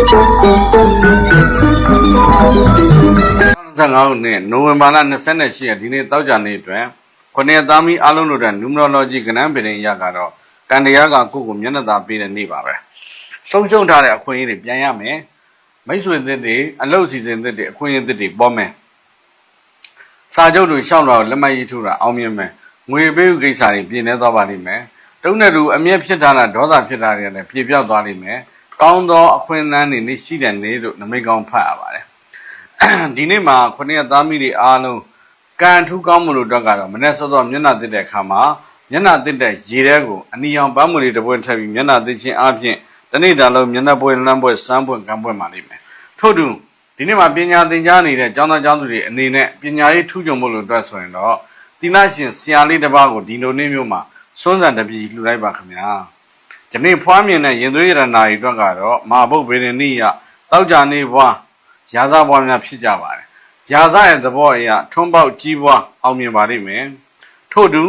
2025ခုနှစ်နိုဝင်ဘာလ28ရက်ဒီနေ့တောက်ကြနေ့အတွင်းခုနှစ်သားမီအားလုံးတို့တဲ့ numerology ကဏ္ဍပင်ရကတော့တန်တရားကကိုယ့်ကိုမျက်နှာသာပေးတဲ့နေ့ပါပဲဆုံးရှုံးထားတဲ့အခွင့်အရေးတွေပြန်ရမယ်မိတ်ဆွေသစ်တွေအလုပ်စီစဉ်သစ်တွေအခွင့်အရေးသစ်တွေပေါ်မယ်စာချုပ်တွေရှောက်တော့လက်မှတ်ရေးထိုးတာအောင်မြင်မယ်ငွေပေးဥကိစ္စတွေပြင်နေသွားပါလိမ့်မယ်တုံးတဲ့လူအမျက်ဖြစ်တာလားဒေါသဖြစ်တာတွေလည်းပြေပြောက်သွားလိမ့်မယ် ကောင်းသောအခွင့်အလမ်းတွေနေရှိတဲ့နေ့လို့နမိတ်ကောင်းဖတ်ရပါတယ်ဒီနေ့မှာခုနှစ်ရက်သားမိတွေအားလုံးကံထူးကောင်းမှုလို့အတွက်ကတော့မနေ့စောစောမျက်နှာသစ်တဲ့အခါမှာမျက်နှာသစ်တဲ့ရေထဲကိုအနီရောင်ပန်းမွေလေးတစ်ပွင့်ထည့်ပြီးမျက်နှာသစ်ချင်းအပြင်တနေ့တာလုံးမျက်နှာပွေလမ်းပွေစမ်းပွေကံပွေမှာလိမ့်မယ်ထို့တူဒီနေ့မှာပညာသင်ကြားနေတဲ့ကျောင်းသားကျောင်းသူတွေအနေနဲ့ပညာရေးထူးချွန်မှုလို့အတွက်ဆိုရင်တော့တိလရှင်ဆရာလေးတစ်ပါးကိုဒီလိုနေ့မျိုးမှာစွန်းစံတပည့်လှူလိုက်ပါခင်ဗျာ ဒီနေ့ဖွားမြင်တဲ့ရင်သွေးရတနာတွေအတွက်ကတော့မဟာဘုတ်ဗေဒနိယတောက်ကြနေဘွားရာဇပွားများဖြစ်ကြပါတယ်။ရာဇရဲ့သဘောအရထွန်းပေါက်ကြီးပွားအောင်မြင်ပါလိမ့်မယ်။ထို့တူ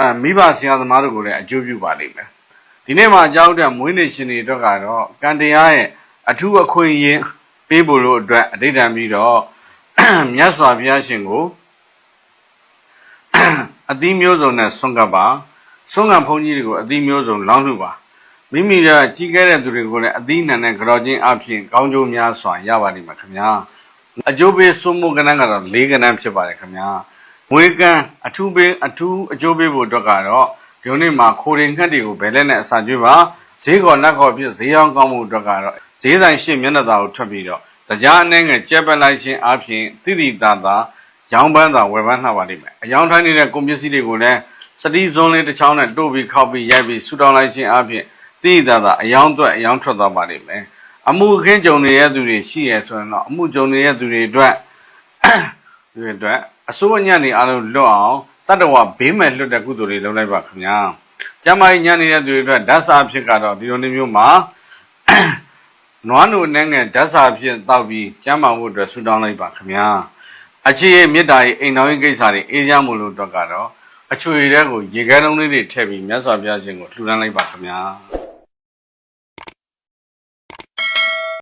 အမိဘဆရာသမားတို့ကိုလည်းအကျိုးပြုပါလိမ့်မယ်။ဒီနေ့မှာအကြောင်းတဲ့မွေးနေ့ရှင်တွေအတွက်ကတော့ကံတရားရဲ့အထူးအခွင့်အရေးပေးဖို့လို့အတွက်အဋိဌံပြီးတော့မြတ်စွာဘုရားရှင်ကိုအသီးမျိုးစုံနဲ့ဆွန့်ကပ်ပါ ဆွန့်ကပ်ဘုန်းကြီးတွေကိုအသီးမျိုးစုံလောင်းလို့ပါမိမိကကြီးခဲ့တဲ့သူတွေကိုလည်းအသီးနှံနဲ့ကြော်ချင်းအဖြစ်ကောင်းကျိုးများစွာရပါလိမ့်မယ်ခင်ဗျာအကျိုးပေးစွမှုကဏ္ဍကတော့၄ကဏ္ဍဖြစ်ပါတယ်ခင်ဗျာငွေကံအထူးပေးအထူးအကျိုးပေးဖို့အတွက်ကတော့ဒီနေ့မှာခိုရင်ငှက်တွေကိုဘယ်လက်နဲ့အစာကျွေးပါဈေးကော်လက်ကော်ဖြစ်ဈေးအောင်ကောင်းမှုအတွက်ကတော့ဈေးဆိုင်ရှင်းမျက်နှာသာကိုထွက်ပြီးတော့တရားအနေငယ်ကျက်ပလိုက်ခြင်းအပြင်တိတိတသာရောင်းပန်းသာဝယ်ပန်းနှပ်ပါလိမ့်မယ်အယောင်ထိုင်းနေတဲ့ကုန်ပစ္စည်းတွေကိုလည်း စတိဇွန်လေးတစ်ချောင်းနဲ့တို့ပြီးခောက်ပြီးရိုက်ပြီးဆူတောင်းလိုက်ခြင်းအပြင်တိသာသာအယောင်အတွက်အယောင်ထွက်သွားပါလိမ့်မယ်အမှုအခင်းကြုံနေတဲ့သူတွေရှိရဆိုရင်တော့အမှုကြုံနေတဲ့သူတွေအတွက်သူတွေအတွက်အစိုးရညံ့နေအားလုံးလွတ်အောင်တတ္တဝဘေးမဲ့လွတ်တဲ့ကုသိုလ်တွေလုပ်လိုက်ပါခင်ဗျာကျမကြီးညံ့နေတဲ့သူတွေအတွက်ဓာတ်စာဖြစ်ကတော့ဒီလိုမျိုးမျိုးမှာနွားနိုနဲ့ငယ်ဓာတ်စာဖြစ်တောက်ပြီးကျမ်းမာမှုအတွက်ဆူတောင်းလိုက်ပါခင်ဗျာအခြေရမေတ္တာရေးအိမ်တော်ရေးကိစ္စတွေအေးချမ်းမှုလို့အတွက်ကတော့ အချွေတဲ့ကိုရေခဲလုံးလေးတွေထည့်ပြီးမြတ်စွာဘုရားရှင်ကိုလှူဒန်းလိုက်ပါခင်ဗျာ